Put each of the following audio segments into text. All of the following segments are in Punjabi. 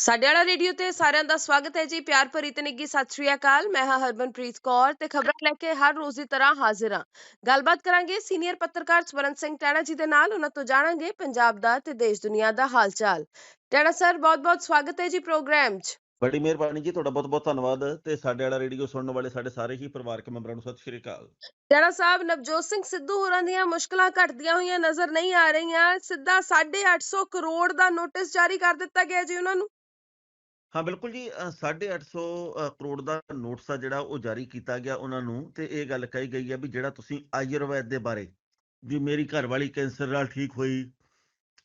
ਸਾਡੇ ਵਾਲਾ ਰੇਡੀਓ ਤੇ ਸਾਰਿਆਂ ਦਾ ਸਵਾਗਤ ਹੈ ਜੀ। ਪਿਆਰ ਭਰੀ ਤੇ ਨਿੱਘੀ ਸਤਿ ਸ਼੍ਰੀ ਅਕਾਲ। ਮੈਂ ਹਾਂ ਹਰਮਨਪ੍ਰੀਤ ਕੌਰ ਤੇ ਖਬਰਾਂ ਲੈ ਕੇ ਹਰ ਰੋਜ਼ ਦੀ ਤਰ੍ਹਾਂ ਹਾਜ਼ਰ ਹਾਂ। ਗੱਲਬਾਤ ਕਰਾਂਗੇ ਸੀਨੀਅਰ ਪੱਤਰਕਾਰ ਸਵਰਨ ਸਿੰਘ ਟੈਣਾ ਜੀ ਦੇ ਨਾਲ। ਉਹਨਾਂ ਤੋਂ ਜਾਣਾਂਗੇ ਪੰਜਾਬ ਦਾ ਤੇ ਦੇਸ਼ ਦੁਨੀਆ ਦਾ ਹਾਲ ਚਾਲ ਟੈਣਾ ਸਰ ਬਹੁਤ-ਬਹੁਤ ਸਵਾਗਤ ਹੈ ਜੀ ਪ੍ਰੋਗਰਾਮ 'ਚ। ਬੜੀ ਮਿਹਰਬਾਨੀ ਜੀ। ਤੁਹਾਡਾ ਬਹੁਤ-ਬਹੁਤ ਧੰਨਵਾਦ। ਤੇ ਸਾਡੇ ਵਾਲਾ ਰੇਡੀਓ ਸੁਣਨ ਵਾਲੇ ਸਾਡੇ ਸਾਰੇ ਹੀ ਪਰਿਵਾਰਕ ਮੈਂਬਰਾਂ ਨੂੰ ਸਤਿ ਸ਼੍ਰੀ ਅਕਾਲ। ਟੈਣਾ ਸਾਹਿਬ ਨਵਜੋਤ ਸਿੰਘ ਸਿੱਧੂ ਹੋਰਾਂ ਦੀਆਂ ਮੁਸ਼ਕਲਾਂ ਘਟਦੀਆਂ ਹੋਈਆਂ ਨਜ਼ਰ ਨਹੀਂ ਆ ਰਹੀਆਂ। ਸਿੱਧਾ 850 ਕਰੋੜ ਦਾ ਨੋਟਿਸ ਜਾਰੀ ਕਰ ਦਿੱਤਾ ਗਿਆ ਜੀ ਉਹਨਾਂ ਨੂੰ। ਹਾਂ ਬਿਲਕੁਲ ਜੀ ਅ, 850 ਅ, ਕਰੋੜ ਦਾ ਨੋਟਿਸ ਆ ਜਿਹੜਾ ਉਹ ਜਾਰੀ ਕੀਤਾ ਗਿਆ ਉਹਨਾਂ ਨੂੰ ਤੇ ਇਹ ਗੱਲ ਕਹੀ ਗਈ ਹੈ ਵੀ ਜਿਹੜਾ ਤੁਸੀਂ ਆਯੁਰਵੈਦ ਦੇ ਬਾਰੇ ਵੀ ਮੇਰੀ ਘਰ ਵਾਲੀ ਕੈਂਸਰ ਨਾਲ ਠੀਕ ਹੋਈ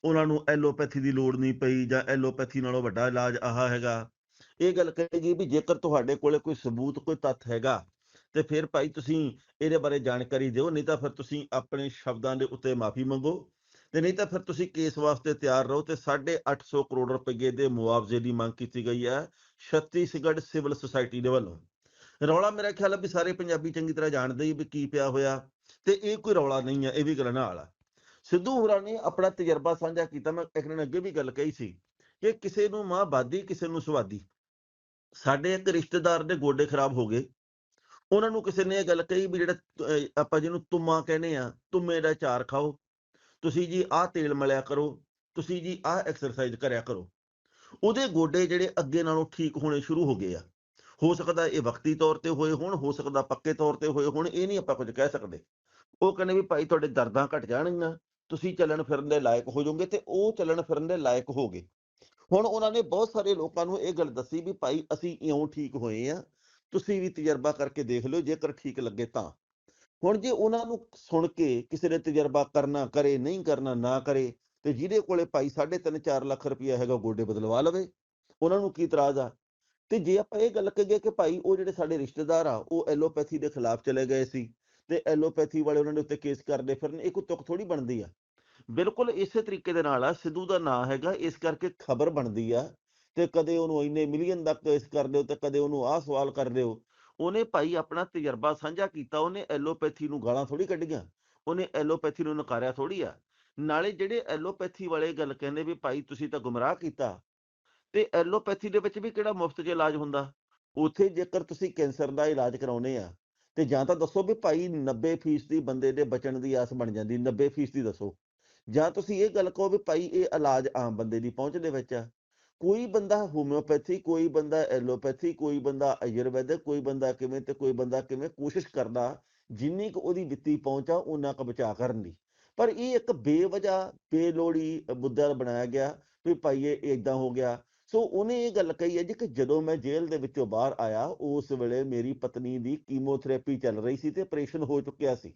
ਉਹਨਾਂ ਨੂੰ ਐਲੋਪੈਥੀ ਦੀ ਲੋੜ ਨਹੀਂ ਪਈ ਜਾਂ ਐਲੋਪੈਥੀ ਨਾਲੋਂ ਵੱਡਾ ਇਲਾਜ ਆਹ ਹੈਗਾ। ਇਹ ਗੱਲ ਕਹੀ ਗਈ ਵੀ ਜੇਕਰ ਤੁਹਾਡੇ ਕੋਲੇ ਕੋਈ ਸਬੂਤ ਕੋਈ ਤੱਥ ਹੈਗਾ ਤੇ ਫਿਰ ਭਾਈ ਤੁਸੀਂ ਇਹਦੇ ਬਾਰੇ ਜਾਣਕਾਰੀ ਦਿਓ ਨਹੀਂ ਤਾਂ ਫਿਰ ਤੁਸੀਂ ਆਪਣੇ ਸ਼ਬਦਾਂ ਦੇ ਉੱਤੇ ਮਾਫੀ ਮੰਗੋ ਤੇ ਨਹੀਂ ਤਾਂ ਫਿਰ ਤੁਸੀਂ ਕੇਸ ਵਾਸਤੇ ਤਿਆਰ ਰਹੋ ਤੇ 850 ਕਰੋੜ ਰੁਪਏ ਦੇ ਮੁਆਵਜ਼ੇ ਦੀ ਮੰਗ ਕੀਤੀ ਗਈ ਹੈ ਛੱਤੀਸਗੜ੍ਹ ਸਿਵਲ ਸੁਸਾਇਟੀ ਦੇ ਵੱਲੋਂ। ਰੌਲਾ ਮੇਰਾ ਖਿਆਲ ਹੈ ਵੀ ਸਾਰੇ ਪੰਜਾਬੀ ਚੰਗੀ ਤਰ੍ਹਾਂ ਜਾਣਦੇ ਹੀ ਵੀ ਕੀ ਪਿਆ ਹੋਇਆ ਤੇ ਇਹ ਕੋਈ ਰੌਲਾ ਨਹੀਂ ਹੈ, ਇਹ ਵੀ ਗੱਲਾਂ ਨਾਲ ਆ। ਸਿੱਧੂ ਹੋਰਾਂ ਨੇ ਆਪਣਾ ਤਜਰਬਾ ਸਾਂਝਾ ਕੀਤਾ, ਮੈਂ ਇੱਕ ਦਿਨ ਅੱਗੇ ਵੀ ਗੱਲ ਕਹੀ ਸੀ ਕਿ ਕਿਸੇ ਨੂੰ ਮਾਂ ਬਾਦੀ, ਕਿਸੇ ਨੂੰ ਸਵਾਦੀ ਸਾਡੇ ਇੱਕ ਰਿਸ਼ਤੇਦਾਰ ਦੇ ਗੋਡੇ ਖਰਾਬ ਹੋ ਗਏ। ਉਹਨਾਂ ਨੂੰ ਕਿਸੇ ਨੇ ਇਹ ਗੱਲ ਕਹੀ ਵੀ ਜਿਹੜਾ ਆਪਾਂ ਜਿਹਨੂੰ ਤੁਮਾ ਕਹਿੰਦੇ ਆ ਤੁਮੇ ਦਾ ਚਾਰ ਖਾਓ। ਤੁਸੀਂ ਜੀ ਆਹ ਤੇਲ ਮਲਿਆ ਕਰੋ, ਤੁਸੀਂ ਜੀ ਆਹ ਐਕਸਰਸਾਈਜ਼ ਕਰਿਆ ਕਰੋ। ਉਹਦੇ ਗੋਡੇ ਜਿਹੜੇ ਅੱਗੇ ਨਾਲੋਂ ਠੀਕ ਹੋਣੇ ਸ਼ੁਰੂ ਹੋ ਗਏ ਆ। ਹੋ ਸਕਦਾ ਇਹ ਵਕਤੀ ਤੌਰ ਤੇ ਹੋਏ ਹੋਣ, ਹੋ ਸਕਦਾ ਪੱਕੇ ਤੌਰ ਤੇ ਹੋਏ ਹੋਣ, ਇਹ ਨਹੀਂ ਆਪਾਂ ਕੁਝ ਕਹਿ ਸਕਦੇ। ਉਹ ਕਹਿੰਦੇ ਵੀ ਭਾਈ ਤੁਹਾਡੇ ਦਰਦਾਂ ਘਟ ਜਾਣਗੀਆਂ, ਤੁਸੀਂ ਚੱਲਣ ਫਿਰਨ ਦੇ ਲਾਇਕ ਹੋ ਜਾਓਗੇ ਤੇ ਉਹ ਚੱਲਣ ਫਿਰਨ ਦੇ ਲਾਇਕ ਹੋ ਗਏ। ਹੁਣ ਉਹਨਾਂ ਨੇ ਬਹੁਤ ਸਾਰੇ ਲੋਕਾਂ ਨੂੰ ਇਹ ਗੱਲ ਦੱਸੀ ਵੀ ਭਾਈ ਅਸੀਂ ਇਉਂ ਠੀਕ ਹੋਏ ਆ, ਤੁਸੀਂ ਵੀ ਤਜਰਬਾ ਕਰਕੇ ਦੇਖ ਲਿਓ, ਜੇਕਰ ਠੀਕ ਲੱਗੇ ਤਾਂ। ਹੁਣ ਜੇ ਉਹਨਾਂ ਨੂੰ ਸੁਣ ਕੇ ਕਿਸੇ ਨੇ ਤਜਰਬਾ ਕਰਨਾ ਕਰੇ, ਨਹੀਂ ਕਰਨਾ, ਨਾ ਕਰੇ, ਤੇ ਜਿਹਦੇ ਕੋਲੇ ਭਾਈ 3.5 4 ਲੱਖ ਰੁਪਇਆ ਹੈਗਾ ਗੋਡੇ ਬਦਲਵਾ ਲਵੇ। ਉਹਨਾਂ ਨੂੰ ਕੀ ਇਤਰਾਜ਼ ਆ? ਤੇ ਜੇ ਆਪਾਂ ਇਹ ਗੱਲ ਕਹੀਏ ਕਿ ਭਾਈ ਉਹ ਜਿਹੜੇ ਸਾਡੇ ਰਿਸ਼ਤੇਦਾਰ ਆ, ਉਹ ਐਲੋਪੈਥੀ ਦੇ ਖਿਲਾਫ ਚਲੇ ਗਏ ਸੀ ਤੇ ਐਲੋਪੈਥੀ ਵਾਲੇ ਉਹਨਾਂ ਦੇ ਉੱਤੇ ਕੇਸ ਕਰਦੇ ਫਿਰਨ, ਇਹ ਕੋਈ ਤੁਕ ਥੋੜੀ ਬਣਦੀ ਆ? ਬਿਲਕੁਲ ਇਸੇ ਤਰੀਕੇ ਦੇ ਨਾਲ ਆ, ਸਿੱਧੂ ਦਾ ਨਾਂ ਹੈਗਾ, ਇਸ ਕਰਕੇ ਖਬਰ ਬਣਦੀ ਆ, ਤੇ ਕਦੇ ਉਹਨੂੰ ਇੰਨੇ ਮਿਲੀਅਨ ਦਾ ਕੇਸ ਕਰ ਦਿਓ ਤੇ ਕਦੇ ਉਹਨੂੰ ਆਹ ਸਵਾਲ ਕਰ ਦਿਓ ਉਹਨੇ ਭਾਈ ਆਪਣਾ ਤਜਰਬਾ ਸਾਂਝਾ ਕੀਤਾ, ਉਹਨੇ ਐਲੋਪੈਥੀ ਨੂੰ ਗਾਲਾਂ ਥੋੜੀ ਕੱਢੀਆਂ, ਉਹਨੇ ਐਲੋਪੈਥੀ ਨੂੰ ਨਕਾਰਿਆ ਥੋੜੀ ਆ। ਨਾਲੇ ਜਿਹੜੇ ਐਲੋਪੈਥੀ ਵਾਲੇ ਗੱਲ ਕਹਿੰਦੇ ਵੀ ਭਾਈ ਤੁਸੀਂ ਤਾਂ ਗੁੰਮਰਾਹ ਕੀਤਾ, ਤੇ ਐਲੋਪੈਥੀ ਦੇ ਵਿੱਚ ਵੀ ਕਿਹੜਾ ਮੁਫਤ 'ਚ ਇਲਾਜ ਹੁੰਦਾ? ਉੱਥੇ ਜੇਕਰ ਤੁਸੀਂ ਕੈਂਸਰ ਦਾ ਇਲਾਜ ਕਰਾਉਨੇ ਆ, ਤੇ ਜਾਂ ਤਾਂ ਦੱਸੋ ਵੀ ਭਾਈ 90% ਦੀ ਬੰਦੇ ਦੇ ਬਚਣ ਦੀ ਆਸ ਬਣ ਜਾਂਦੀ 90% ਦੀ ਦੱਸੋ। ਜਾਂ ਤੁਸੀਂ ਇਹ ਗੱਲ ਕਹੋ ਵੀ ਭਾਈ ਇਹ ਇਲਾਜ ਆਮ ਬੰਦੇ ਦੀ ਪਹੁੰਚ ਦੇ ਵਿੱਚ ਆ। ਕੋਈ ਬੰਦਾ ਹੋਮਿਓਪੈਥੀ ਕੋਈ ਬੰਦਾ ਐਲੋਪੈਥੀ ਕੋਈ ਬੰਦਾ ਆਯੁਰਵੈਦਿਕ ਕੋਈ ਬੰਦਾ ਕਿਵੇਂ ਤੇ ਕੋਈ ਬੰਦਾ ਕਿਵੇਂ ਕੋਸ਼ਿਸ਼ ਕਰਦਾ, ਜਿੰਨੀ ਕੁ ਉਹਦੀ ਵਿੱਤੀ ਪਹੁੰਚ ਆ ਉਹਨਾਂ ਕੁ ਬਚਾ ਕਰਨ ਦੀ। ਪਰ ਇਹ ਇੱਕ ਬੇਵਜਾ ਬੇਲੋੜੀ ਮੁੱਦਾ ਬਣਾਇਆ ਗਿਆ ਵੀ ਭਾਈ ਇਹ ਇਦਾਂ ਹੋ ਗਿਆ। ਸੋ ਉਹਨੇ ਇਹ ਗੱਲ ਕਹੀ ਹੈ ਜੀ ਕਿ ਜਦੋਂ ਮੈਂ ਜੇਲ੍ਹ ਦੇ ਵਿੱਚੋਂ ਬਾਹਰ ਆਇਆ, ਉਸ ਵੇਲੇ ਮੇਰੀ ਪਤਨੀ ਦੀ ਕੀਮੋਥੈਰੇਪੀ ਚੱਲ ਰਹੀ ਸੀ ਤੇ ਆਪਰੇਸ਼ਨ ਹੋ ਚੁੱਕਿਆ ਸੀ।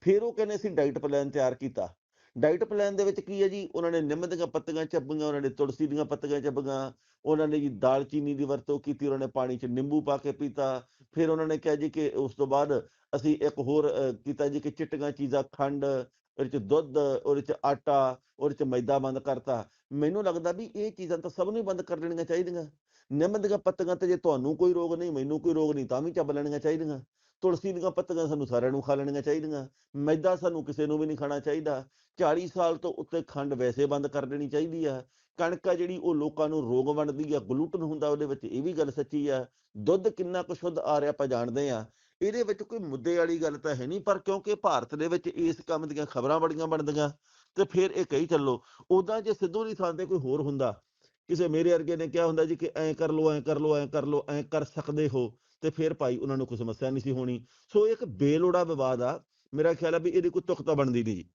ਫਿਰ ਉਹ ਕਹਿੰਦੇ ਸੀ ਡਾਈਟ ਪਲਾਨ ਤਿਆਰ ਕੀਤਾ। ਡਾਈਟ ਪਲਾਨ ਦੇ ਵਿੱਚ ਕੀ ਹੈ ਜੀ? ਉਹਨਾਂ ਨੇ ਨਿੰਮ ਦੀਆਂ ਪੱਤੀਆਂ ਚੱਬੀਆਂ ਉਹਨਾਂ ਨੇ ਤੁਲਸੀ ਦੀਆਂ ਪੱਤੀਆਂ ਚੱਬੀਆਂ ਉਹਨਾਂ ਨੇ ਜੀ ਦਾਲਚੀਨੀ ਦੀ ਵਰਤੋਂ ਕੀਤੀ ਉਹਨਾਂ ਨੇ ਪਾਣੀ 'ਚ ਨਿੰਬੂ ਪਾ ਕੇ ਪੀਤਾ। ਫਿਰ ਉਹਨਾਂ ਨੇ ਕਿਹਾ ਜੀ ਕਿ ਉਸ ਤੋਂ ਬਾਅਦ ਅਸੀਂ ਇੱਕ ਹੋਰ ਅਹ, ਕੀਤਾ ਜੀ ਕਿ ਚਿੱਟੀਆਂ ਚੀਜ਼ਾਂ ਖੰਡ ਉਹਦੇ 'ਚ ਦੁੱਧ ਉਹਦੇ 'ਚ ਆਟਾ ਉਹਦੇ 'ਚ ਮੈਦਾ ਬੰਦ ਕਰਤਾ। ਮੈਨੂੰ ਲੱਗਦਾ ਵੀ ਇਹ ਚੀਜ਼ਾਂ ਤਾਂ ਸਭ ਨੂੰ ਹੀ ਬੰਦ ਕਰ ਲੈਣੀਆਂ ਚਾਹੀਦੀਆਂ। ਨਿੰਮ ਦੀਆਂ ਪੱਤੀਆਂ ਤੇ ਜੇ ਤੁਹਾਨੂੰ ਕੋਈ ਰੋਗ ਨਹੀਂ ਮੈਨੂੰ ਕੋਈ ਰੋਗ ਨਹੀਂ ਤਾਂ ਵੀ ਚੱਬ ਲੈਣੀਆਂ ਚਾਹੀਦੀਆਂ। ਤੁਲਸੀ ਦੀਆਂ ਪੱਤੀਆਂ ਸਾਨੂੰ ਸਾਰਿਆਂ ਨੂੰ ਖਾ ਲੈਣੀਆਂ ਚਾਹੀਦੀਆਂ। ਮੈਦਾ ਸਾਨੂੰ ਕਿਸੇ ਨੂੰ ਵੀ ਨਹੀਂ ਖਾਣਾ ਚਾਹੀਦਾ। 40 ਸਾਲ ਤੋਂ ਉੱਤੇ ਖੰਡ ਵੈਸੇ ਬੰਦ ਕਰ ਦੇਣੀ ਚਾਹੀਦੀ ਆ। ਕਣਕ ਆ ਜਿਹੜੀ ਉਹ ਲੋਕਾਂ ਨੂੰ ਰੋਗ ਵੰਡਦੀ ਆ, ਗਲੂਟਨ ਹੁੰਦਾ ਉਹਦੇ ਵਿੱਚ, ਇਹ ਵੀ ਗੱਲ ਸੱਚੀ ਆ। ਦੁੱਧ ਕਿੰਨਾ ਕੁ ਸ਼ੁੱਧ ਆ ਰਿਹਾ ਆਪਾਂ ਜਾਣਦੇ ਆ। ਇਹਦੇ ਵਿੱਚ ਕੋਈ ਮੁੱਦੇ ਵਾਲੀ ਗੱਲ ਤਾਂ ਹੈ ਨਹੀਂ, ਪਰ ਕਿਉਂਕਿ ਭਾਰਤ ਦੇ ਵਿੱਚ ਇਸ ਕੰਮ ਦੀਆਂ ਖਬਰਾਂ ਬੜੀਆਂ ਬਣਦੀਆਂ, ਤੇ ਫਿਰ ਇਹ ਕਹੀ ਚੱਲੋ ਉਦਾਂ ਜੇ ਸਿੱਧੂ ਦੀ ਥਾਂ ਤੇ ਕੋਈ ਹੋਰ ਹੁੰਦਾ, ਕਿਸੇ ਮੇਰੇ ਵਰਗੇ ਨੇ ਕਿਹਾ ਹੁੰਦਾ ਜੀ ਕਿ ਐਂ ਕਰ ਲਓ, ਐਂ ਕਰ ਲਓ, ਐਂ ਕਰ ਲਓ, ਐਂ ਕਰ ਸਕਦੇ ਹੋ। ਤੇ ਫਿਰ ਭਾਈ ਉਹਨਾਂ ਨੂੰ ਕੋਈ ਸਮੱਸਿਆ ਨਹੀਂ ਸੀ ਹੋਣੀ। ਸੋ ਇੱਕ ਬੇਲੋੜਾ ਵਿਵਾਦ ਆ। ਮੇਰਾ ਖਿਆਲ ਆ ਵੀ ਇਹਦੀ ਕੋਈ ਤੁਕ ਤਾਂ ਬਣਦੀ ਨਹੀਂ ਜੀ।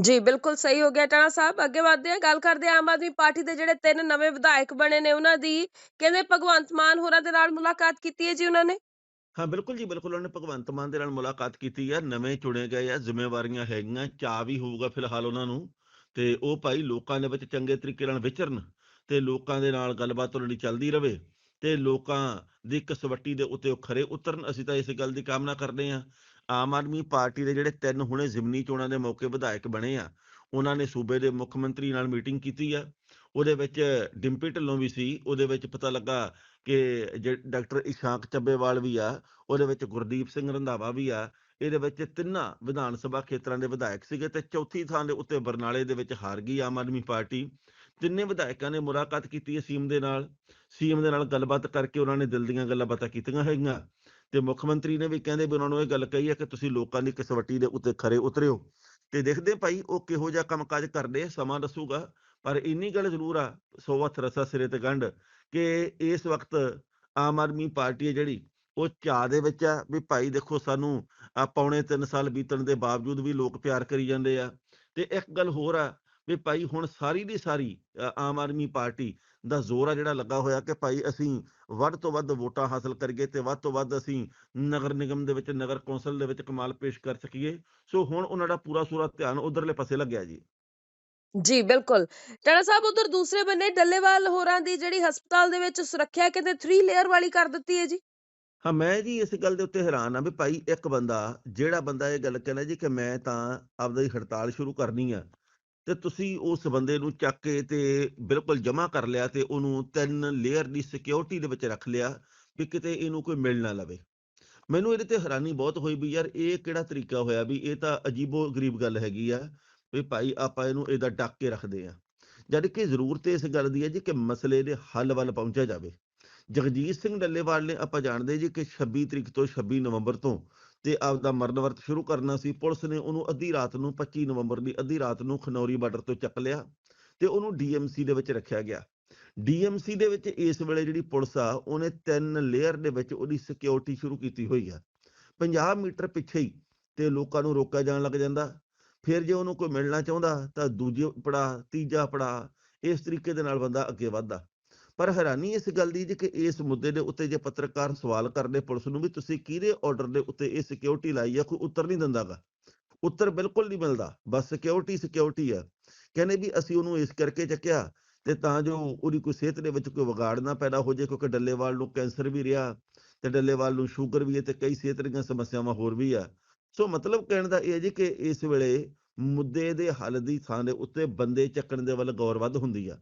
ਜੀ ਬਿਲਕੁਲ ਸਹੀ ਹੋ ਗਿਆ ਟਾਣਾ ਸਾਹਿਬ। ਅੱਗੇ ਵਧਦੇ ਹਾਂ ਗੱਲ ਕਰਦੇ ਹਾਂ ਆਮ ਆਦਮੀ ਪਾਰਟੀ ਦੇ ਜਿਹੜੇ ਤਿੰਨ ਨਵੇਂ ਵਿਧਾਇਕ ਬਣੇ ਨੇ ਉਹਨਾਂ ਦੀ। ਕਹਿੰਦੇ ਭਗਵੰਤ ਮਾਨ ਹੋਰਾਂ ਦੇ ਨਾਲ ਮੁਲਾਕਾਤ ਕੀਤੀ ਹੈ ਜੀ ਉਹਨਾਂ ਨੇ? ਹਾਂ ਬਿਲਕੁਲ ਜੀ ਬਿਲਕੁਲ ਉਹਨੇ ਭਗਵੰਤ ਮਾਨ ਦੇ ਨਾਲ ਮੁਲਾਕਾਤ ਕੀਤੀ ਹੈ ਨਵੇਂ ਚੁਣੇ ਗਏ ਆ ਜ਼ਿੰਮੇਵਾਰੀਆਂ ਹੈਗੀਆਂ ਚਾਅ ਵੀ ਹੋਊਗਾ ਫਿਲਹਾਲ ਉਹਨਾਂ ਨੂੰ। ਤੇ ਉਹ ਭਾਈ ਲੋਕਾਂ ਦੇ ਵਿੱਚ ਚੰਗੇ ਤਰੀਕੇ ਨਾਲ ਵਿਚਰਨ ਤੇ ਲੋਕਾਂ ਦੇ ਨਾਲ ਗੱਲਬਾਤ ਉਹਨਾਂ ਦੀ ਚੱਲਦੀ ਰਵੇ। ਤੇ ਲੋਕਾਂ ਦੀ ਕਸਵੱਟੀ ਦੇ ਉੱਤੇ ਉਹ ਖਰੇ ਉਤਰਨ। ਅਸੀਂ ਤਾਂ ਇਸ ਗੱਲ ਦੀ ਕਾਮਨਾ ਕਰਦੇ ਹਾਂ। ਆਮ ਆਦਮੀ ਪਾਰਟੀ ਦੇ ਜਿਹੜੇ ਤਿੰਨ ਹੁਣੇ ਜ਼ਿਮਨੀ ਚੋਣਾਂ ਦੇ ਮੌਕੇ ਵਿਧਾਇਕ ਬਣੇ ਆ, ਉਹਨਾਂ ਨੇ ਸੂਬੇ ਦੇ ਮੁੱਖ ਮੰਤਰੀ ਨਾਲ ਮੀਟਿੰਗ ਕੀਤੀ ਆ। ਉਹਦੇ ਵਿੱਚ ਡਿੰਪੀ ਢਿੱਲੋਂ ਵੀ ਸੀ। ਉਹਦੇ ਵਿੱਚ ਪਤਾ ਲੱਗਾ ਕਿ ਜੇ ਡਾਕਟਰ ਇਸ਼ਾਂਕ ਚੱਬੇਵਾਲ ਵੀ ਆ, ਉਹਦੇ ਵਿੱਚ ਗੁਰਦੀਪ ਸਿੰਘ ਰੰਧਾਵਾ ਵੀ ਆ। ਇਹਦੇ ਵਿੱਚ ਤਿੰਨਾਂ ਵਿਧਾਨ ਸਭਾ ਖੇਤਰਾਂ ਦੇ ਵਿਧਾਇਕ ਸੀਗੇ ਤੇ ਚੌਥੀ ਥਾਂ ਦੇ ਉੱਤੇ ਬਰਨਾਲੇ ਦੇ ਵਿੱਚ ਹਾਰ ਗਈ ਆਮ ਆਦਮੀ ਪਾਰਟੀ। ਤਿੰਨੇ ਵਿਧਾਇਕਾਂ ਨੇ ਮੁਲਾਕਾਤ ਕੀਤੀ ਹੈ ਸੀਐਮ ਦੇ ਨਾਲ, ਸੀਐਮ ਦੇ ਨਾਲ ਗੱਲਬਾਤ ਕਰਕੇ ਉਹਨਾਂ ਨੇ ਦਿਲ ਦੀਆਂ ਗੱਲਾਂ ਬਾਤਾਂ ਕੀਤੀਆਂ ਹੈਗੀਆਂ ਤੇ ਮੁੱਖ ਮੰਤਰੀ ਨੇ ਵੀ ਕਹਿੰਦੇ ਵੀ ਉਹਨਾਂ ਨੂੰ ਇਹ ਗੱਲ ਕਹੀ ਹੈ ਕਿ ਤੁਸੀਂ ਲੋਕਾਂ ਦੀ ਕਸਵੱਟੀ ਦੇ ਉੱਤੇ ਖਰੇ ਉਤਰਿਓ ਤੇ ਦੇਖਦੇ ਭਾਈ ਉਹ ਕਿਹੋ ਜਿਹਾ ਕੰਮਕਾਜ ਕਰਦੇ ਸਮਾਂ ਦੱਸੂਗਾ, ਪਰ ਇੰਨੀ ਗੱਲ ਜ਼ਰੂਰ ਆ, ਸੋ ਹੱਥ ਰਸਾ ਸਿਰੇ ਤੇ ਗੰਢ, ਕਿ ਇਸ ਵਕਤ ਆਮ ਆਦਮੀ ਪਾਰਟੀ ਹੈ ਜਿਹੜੀ, ਉਹ ਚਾਹ ਦੇ ਵਿੱਚ ਆ ਵੀ ਭਾਈ ਦੇਖੋ ਸਾਨੂੰ ਆ ਪੌਣੇ 3 ਸਾਲ ਬੀਤਣ ਦੇ ਬਾਵਜੂਦ ਵੀ ਲੋਕ ਪਿਆਰ ਕਰੀ ਜਾਂਦੇ ਆ ਤੇ ਇੱਕ ਗੱਲ ਹੋਰ ਆ ਵੀ ਭਾਈ ਹੁਣ ਸਾਰੀ ਦੀ ਸਾਰੀ ਆਮ ਆਦਮੀ ਪਾਰਟੀ ਦਾ ਜ਼ੋਰ ਆ ਜਿਹੜਾ ਲੱਗਾ ਹੋਇਆ ਕਿ ਭਾਈ ਅਸੀਂ ਵੱਧ ਤੋਂ ਵੱਧ ਵੋਟਾਂ ਹਾਸਲ ਕਰੀਏ ਤੇ ਵੱਧ ਤੋਂ ਵੱਧ ਅਸੀਂ ਨਗਰ ਨਿਗਮ ਦੇ ਵਿੱਚ ਨਗਰ ਕੌਂਸਲ ਦੇ ਵਿੱਚ ਕਮਾਲ ਪੇਸ਼ ਕਰ ਸਕੀਏ। ਸੋ ਹੁਣ ਉਹਨਾਂ ਦਾ ਪੂਰਾ ਸੂਰਾ ਧਿਆਨ ਉਧਰਲੇ ਪਾਸੇ ਲੱਗਿਆ ਜੀ। ਜੀ ਬਿਲਕੁਲ। ਟਾਣਾ ਸਾਹਿਬ ਉਧਰ ਦੂਸਰੇ ਬੰਨੇ ਡੱਲੇਵਾਲ ਹੋਰਾਂ ਦੀ ਜਿਹੜੀ ਹਸਪਤਾਲ ਦੇ ਵਿੱਚ ਸੁਰੱਖਿਆ ਕਹਿੰਦੇ 3 ਲੇਅਰ ਵਾਲੀ ਕਰ ਦਿੱਤੀ ਹੈ ਜੀ? ਹਾਂ ਮੈਂ ਜੀ ਇਸ ਗੱਲ ਦੇ ਉੱਤੇ ਹੈਰਾਨ ਆ ਵੀ ਭਾਈ ਇੱਕ ਬੰਦਾ ਜਿਹੜਾ ਬੰਦਾ ਇਹ ਗੱਲ ਕਹਿੰਦਾ ਜੀ ਕਿ ਮੈਂ ਤਾਂ ਆਪਦੀ ਹੜਤਾਲ ਸ਼ੁਰੂ ਕਰਨੀ ਆ ਤੇ ਤੁਸੀਂ ਉਸ ਬੰਦੇ ਨੂੰ ਚੱਕ ਕੇ ਤੇ ਬਿਲਕੁਲ ਜਮ੍ਹਾਂ ਕਰ ਲਿਆ ਤੇ ਉਹਨੂੰ ਤਿੰਨ ਲੇਅਰ ਦੀ ਸਿਕਿਉਰਿਟੀ ਦੇ ਵਿੱਚ ਰੱਖ ਲਿਆ ਵੀ ਕਿਤੇ ਇਹਨੂੰ ਕੋਈ ਮਿਲ ਨਾ ਲਵੇ। ਮੈਨੂੰ ਇਹਦੇ ਤੇ ਹੈਰਾਨੀ ਬਹੁਤ ਹੋਈ ਵੀ ਯਾਰ ਇਹ ਕਿਹੜਾ ਤਰੀਕਾ ਹੋਇਆ ਵੀ ਇਹ ਤਾਂ ਅਜੀਬੋ ਗਰੀਬ ਗੱਲ ਹੈਗੀ ਆ ਵੀ ਭਾਈ ਆਪਾਂ ਇਹਨੂੰ ਇਹਦਾ ਡੱਕ ਕੇ ਰੱਖਦੇ ਆ। ਜਦ ਕਿ ਜ਼ਰੂਰਤ ਇਸ ਗੱਲ ਦੀ ਹੈ ਜੀ ਕਿ ਮਸਲੇ ਦੇ ਹੱਲ ਵੱਲ ਪਹੁੰਚਿਆ ਜਾਵੇ। ਜਗਜੀਤ ਸਿੰਘ ਡੱਲੇਵਾਲ ਨੇ ਆਪਾਂ ਜਾਣਦੇ ਜੀ ਕਿ 26 ਤਰੀਕ ਤੋਂ 26 ਨਵੰਬਰ ਤੋਂ ਤੇ ਆਪਦਾ ਮਰਨ ਵਰਤ ਸ਼ੁਰੂ ਕਰਨਾ ਸੀ, ਪੁਲਿਸ ਨੇ ਉਹਨੂੰ ਅੱਧੀ ਰਾਤ ਨੂੰ 25 ਨਵੰਬਰ ਦੀ ਅੱਧੀ ਰਾਤ ਨੂੰ ਖਨੌਰੀ ਬਾਰਡਰ ਤੋਂ ਚੱਕ ਲਿਆ ਤੇ ਉਹਨੂੰ ਡੀਐਮਸੀ ਦੇ ਵਿੱਚ ਰੱਖਿਆ ਗਿਆ। ਡੀਐਮਸੀ ਦੇ ਵਿੱਚ ਇਸ ਵੇਲੇ ਜਿਹੜੀ ਪੁਲਿਸ ਆ, ਉਹਨੇ ਤਿੰਨ ਲੇਅਰ ਦੇ ਵਿੱਚ ਉਹਦੀ ਸਿਕਿਉਰਿਟੀ ਸ਼ੁਰੂ ਕੀਤੀ ਹੋਈ ਆ। 50 ਮੀਟਰ ਪਿੱਛੇ ਹੀ ਤੇ ਲੋਕਾਂ ਨੂੰ ਰੋਕਿਆ ਜਾਣ ਲੱਗ ਜਾਂਦਾ। ਫਿਰ ਜੇ ਉਹਨੂੰ ਕੋਈ ਮਿਲਣਾ ਚਾਹੁੰਦਾ ਤਾਂ ਦੂਜੇ ਪੜਾ ਤੀਜਾ ਪੜਾ ਇਸ ਤਰੀਕੇ ਦੇ ਨਾਲ ਬੰਦਾ ਅੱਗੇ ਵੱਧਦਾ। ਪਰ ਹੈਰਾਨੀ ਇਸ ਗੱਲ ਦੀ ਜੀ ਕਿ ਇਸ ਮੁੱਦੇ ਦੇ ਉੱਤੇ ਜੇ ਪੱਤਰਕਾਰ ਸਵਾਲ ਕਰਦੇ, ਪੁਲਿਸ ਨੂੰ ਵੀ ਤੁਸੀਂ ਕਿਹਦੇ ਆਰਡਰ ਦੇ ਉੱਤੇ ਇਹ ਸਿਕਿਉਰਿਟੀ ਲਾਈ ਹੈ ਕੋਈ ਉੱਤਰ ਨਹੀਂ ਦਿੰਦਾਗਾ ਉੱਤਰ ਬਿਲਕੁਲ ਨਹੀਂ ਮਿਲਦਾ। ਬਸ ਸਿਕਿਉਰਿਟੀ ਸਿਕਿਉਰਿਟੀ ਆ। ਕਹਿੰਦੇ ਵੀ ਅਸੀਂ ਉਹਨੂੰ ਇਸ ਕਰਕੇ ਚੱਕਿਆ ਤੇ ਤਾਂ ਜੋ ਉਹਦੀ ਕੋਈ ਸਿਹਤ ਦੇ ਵਿੱਚ ਕੋਈ ਵਿਗਾੜ ਨਾ ਪੈਦਾ ਹੋ ਜਾਏ, ਕਿਉਂਕਿ ਡੱਲੇਵਾਲ ਨੂੰ ਕੈਂਸਰ ਵੀ ਰਿਹਾ ਤੇ ਡੱਲੇਵਾਲ ਨੂੰ ਸ਼ੂਗਰ ਵੀ ਹੈ ਤੇ ਕਈ ਸਿਹਤ ਦੀਆਂ ਸਮੱਸਿਆਵਾਂ ਹੋਰ ਵੀ ਆ। ਸੋ ਮਤਲਬ ਕਹਿਣ ਦਾ ਇਹ ਹੈ ਜੀ ਕਿ ਇਸ ਵੇਲੇ ਮੁੱਦੇ ਦੇ ਹੱਲ ਦੀ ਥਾਂ ਦੇ ਉੱਤੇ ਬੰਦੇ ਚੱਕਣ ਦੇ ਵੱਲ ਗੌਰ ਵੱਧ ਹੁੰਦੀ ਆ।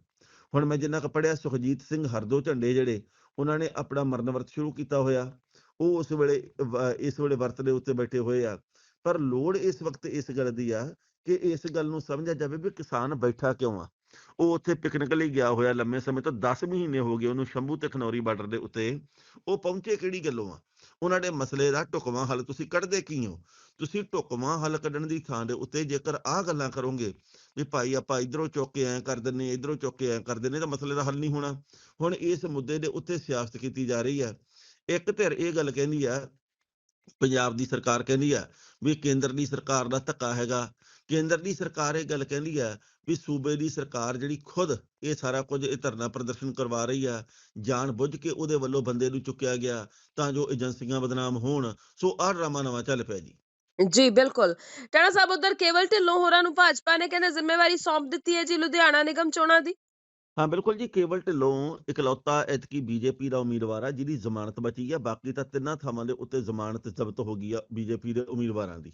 ਹੁਣ ਮੈਂ ਜਿੰਨਾ ਕੁ ਪੜਿਆ ਸੁਖਜੀਤ ਸਿੰਘ ਹਰਦੋ ਝੰਡੇ ਜਿਹੜੇ, ਉਹਨਾਂ ਨੇ ਆਪਣਾ ਮਰਨ ਵਰਤ ਸ਼ੁਰੂ ਕੀਤਾ ਹੋਇਆ। ਉਹ ਉਸ ਵੇਲੇ ਇਸ ਵੇਲੇ ਵਰਤ ਦੇ ਉੱਤੇ ਬੈਠੇ ਹੋਏ ਆ। ਪਰ ਲੋੜ ਇਸ ਵਕਤ ਇਸ ਗੱਲ ਦੀ ਆ ਕਿ ਇਸ ਗੱਲ ਨੂੰ ਸਮਝਿਆ ਜਾਵੇ ਵੀ ਕਿਸਾਨ ਬੈਠਾ ਕਿਉਂ ਆ। ਉਹ ਉੱਥੇ ਪਿਕਨਿਕ ਲਈ ਗਿਆ ਹੋਇਆ ਲੰਮੇ ਸਮੇਂ ਤੋਂ 10 ਮਹੀਨੇ ਹੋ ਗਏ ਉਹਨੂੰ ਸ਼ੰਭੂ ਤੇ ਖਨੌਰੀ ਬਾਰਡਰ ਦੇ ਉੱਤੇ। ਉਹ ਪਹੁੰਚੇ ਕਿਹੜੀ ਗੱਲੋਂ ਆ? ਉਹਨਾਂ ਦੇ ਮਸਲੇ ਦਾ ਢੁਕਵਾਂ ਹੱਲ ਤੁਸੀਂ ਕੱਢਦੇ ਕੀ ਹੋ? ਤੁਸੀਂ ਢੁਕਵਾਂ ਹੱਲ ਕੱਢਣ ਦੀ ਥਾਂ ਦੇ ਉੱਤੇ ਜੇਕਰ ਆਹ ਗੱਲਾਂ ਕਰੋਗੇ ਵੀ ਭਾਈ ਆਪਾਂ ਇਧਰੋਂ ਚੁੱਕ ਕੇ ਐਂ ਕਰ ਦਿੰਨੇ ਇਧਰੋਂ ਚੁੱਕ ਕੇ ਐਂ ਕਰ ਦਿੰਨੇ ਤਾਂ ਮਸਲੇ ਦਾ ਹੱਲ ਨਹੀਂ ਹੋਣਾ। ਹੁਣ ਇਸ ਮੁੱਦੇ ਦੇ ਉੱਤੇ ਸਿਆਸਤ ਕੀਤੀ ਜਾ ਰਹੀ ਹੈ। ਇੱਕ ਧਿਰ ਇਹ ਗੱਲ ਕਹਿੰਦੀ ਆ ਪੰਜਾਬ ਦੀ ਸਰਕਾਰ ਕਹਿੰਦੀ ਆ ਵੀ ਕੇਂਦਰ ਦੀ ਸਰਕਾਰ ਦਾ ਧੱਕਾ ਹੈਗਾ। ਕੇਂਦਰ ਦੀ ਸਰਕਾਰ ਇਹ ਗੱਲ ਕਹਿੰਦੀ ਆ ਵੀ ਸੂਬੇ ਦੀ ਸਰਕਾਰ ਜਿਹੜੀ ਖੁਦ ਇਹ ਸਾਰਾ ਕੁਝ ਇਹ ਧਰਨਾ ਪ੍ਰਦਰਸ਼ਨ ਕਰਵਾ ਰਹੀ ਆ ਜਾਣ ਬੁੱਝ ਕੇ ਉਹਦੇ ਵੱਲੋਂ ਬੰਦੇ ਨੂੰ ਚੁੱਕਿਆ ਗਿਆ ਤਾਂ ਜੋ ਏਜੰਸੀਆਂ ਬਦਨਾਮ ਹੋਣ ਸੋ ਆਹ ਡਰਾਮਾ ਨਵਾਂ ਚੱਲ ਪਿਆ ਜੀ। ਜੀ ਬਿਲਕੁਲ। ਟਾਣਾ ਸਾਹਿਬ ਉਧਰ ਕੇਵਲ ਢਿੱਲੋਂ ਹੋਰਾਂ ਨੂੰ ਭਾਜਪਾ ਨੇ ਕਹਿੰਦੇ ਜ਼ਿੰਮੇਵਾਰੀ ਸੌਂਪ ਦਿੱਤੀ ਹੈ ਜੀ ਲੁਧਿਆਣਾ ਨਿਗਮ ਚੋਣਾਂ ਦੀ। ਹਾਂ ਬਿਲਕੁਲ ਜੀ ਕੇਵਲ ਢਿੱਲੋਂ ਇਕਲੌਤਾ ਐਤਕੀ ਬੀਜੇਪੀ ਦਾ ਉਮੀਦਵਾਰ ਆ ਜਿਹਦੀ ਜ਼ਮਾਨਤ ਬਚੀ ਆ ਬਾਕੀ ਤਾਂ ਤਿੰਨਾਂ ਥਾਵਾਂ ਦੇ ਉੱਤੇ ਜ਼ਮਾਨਤ ਜ਼ਬਤ ਹੋ ਗਈ ਆ ਬੀਜੇਪੀ ਦੇ ਉਮੀਦਵਾਰਾਂ ਦੀ।